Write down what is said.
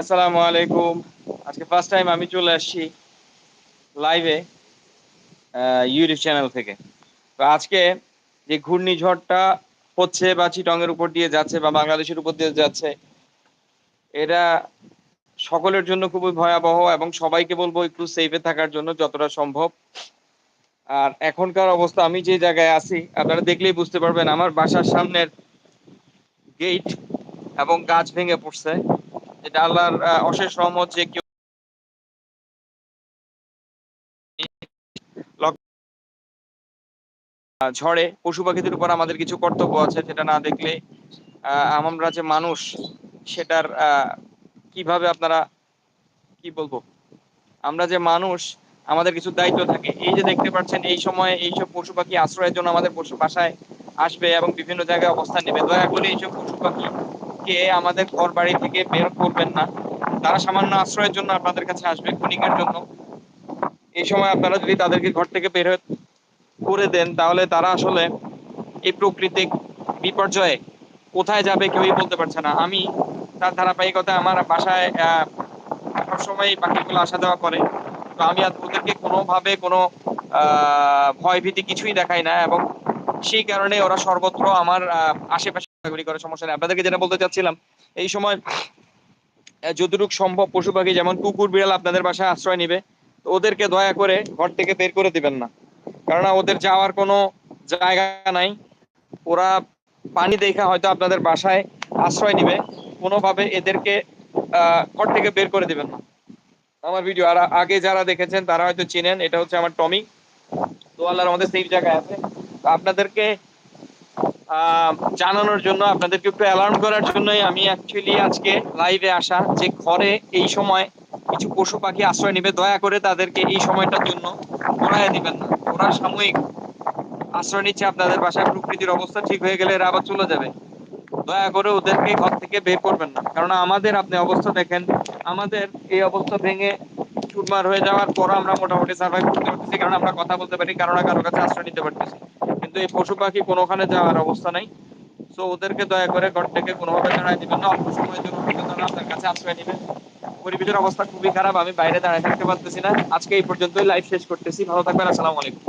আসসালামু আলাইকুম। আজকে ফার্স্ট টাইম আমি চলে আসছি লাইভে ইউটিউব চ্যানেল থেকে। তো আজকে যে ঘূর্ণিঝড়টা হচ্ছে বা চিটংয়ের উপর দিয়ে যাচ্ছে বা বাংলাদেশের উপর দিয়ে যাচ্ছে, এটা সকলের জন্য খুবই ভয়াবহ এবং সবাইকে বলব একটু সেফে থাকার জন্য যতটা সম্ভব। আর এখনকার অবস্থা, আমি যে জায়গায় আছি, আপনারা দেখলেই বুঝতে পারবেন, আমার বাসার সামনের গেট এবং গাছ ভেঙে পড়ছে। যেটা আল্লাহর অশেষ রহমত যে কেউ ঝড়ে। পশু পাখিদের উপর আমাদের কিছু কর্তব্য আছে যেটা না দেখলে আমরা যে মানুষ, সেটার কীভাবে আপনারা, কি বলব? আমরা যে মানুষ, আমাদের কিছু দায়িত্ব থাকে। এই যে দেখতে পাচ্ছেন, এই সময় এইসব পশু পাখি আশ্রয়ের জন্য আমাদের পশু বাসায় আসবে এবং বিভিন্ন জায়গায় অবস্থান নেবে। দয়া করে এইসব পশু পাখিকে আমাদের ঘর বাড়ি থেকে বের করবেন না, তারা সামান্য আশ্রয়ের জন্য আপনাদের কাছে আসবে ক্ষণিকের জন্য। এই সময় আপনারা যদি তাদেরকে ঘর থেকে বের করে দেন, তাহলে তারা আসলে এই প্রাকৃতিক বিপর্যয়ে কোথায় যাবে কেউই বলতে পারছে না। আমি তার ধারাবাহিকতা আমার বাসায় সবসময় পাখিগুলো আসা দেওয়া করে। তো আমি আর ওদেরকে কোনোভাবে কোনো ভয় ভীতি কিছুই দেখাই না এবং সেই কারণে ওরা সর্বত্র আমার আশেপাশে ঘোরাঘুরি করে, সমস্যা নেই। আপনাদেরকে যেটা বলতে চাচ্ছিলাম, এই সময় যতটুকু সম্ভব পশু পাখি, যেমন কুকুর, বিড়াল আপনাদের বাসায় আশ্রয় নিবে ওদেরকে দয়া করে ঘর থেকে বের করে দিবেন না। কেননা ওদের যাওয়ার কোনো জায়গা নাই। ওরা পানি দেখা হয়তো আপনাদের বাসায় আশ্রয় নিবে। কোনোভাবে এদেরকে ঘর থেকে বের করে দিবেন না। আমার ভিডিও, আর আগে যারা দেখেছেন তারা হয়তো চেনেন, এটা হচ্ছে আমার টমি। তো আল্লাহর আমাদের সেফ জায়গায় আছে। আপনাদেরকে জানানোর জন্য, আপনাদেরকে একটু অ্যালার্ম করার জন্যই আমি অ্যাকচুয়ালি আজকে লাইভে আসা। যে ঘরে এই সময় কিছু পশু পাখি আশ্রয় নেবে, দয়া করে তাদেরকে এই সময়টার জন্য ঘোরায় দিবেন না। ওরা সাময়িক আশ্রয় নিচ্ছে, আপনাদের বাসায় প্রকৃতির অবস্থা ঠিক হয়ে গেলে এরা আবার চলে যাবে। দয়া করে ওদেরকে ঘর থেকে বের করবেন না। কারণ আমাদের আপনি অবস্থা দেখেন, আমাদের এই অবস্থা ভেঙে চুরমার হয়ে যাওয়ার পর আমরা মোটামুটি সার্ভাইভ করতে পারতেছি, কারণ আমরা কথা বলতে পারি, কারও না কারও কাছে আশ্রয় নিতে পারতেছি। কিন্তু এই পশু পাখি কোনোখানে যাওয়ার অবস্থা নাই। সো ওদেরকে দয়া করে ঘর থেকে কোনোভাবে দাঁড়ায় দিবেন না। অল্প সময়ের জন্য তারা আপনার কাছে আশ্রয় নেবেন পরিবেশের অবস্থা খুবই খারাপ, আমি বাইরে দাঁড়ায় থাকতে পারতেছি না। আজকে এই পর্যন্তই লাইভ শেষ করতেছি। ভালো থাকবেন, আসসালামু আলাইকুম।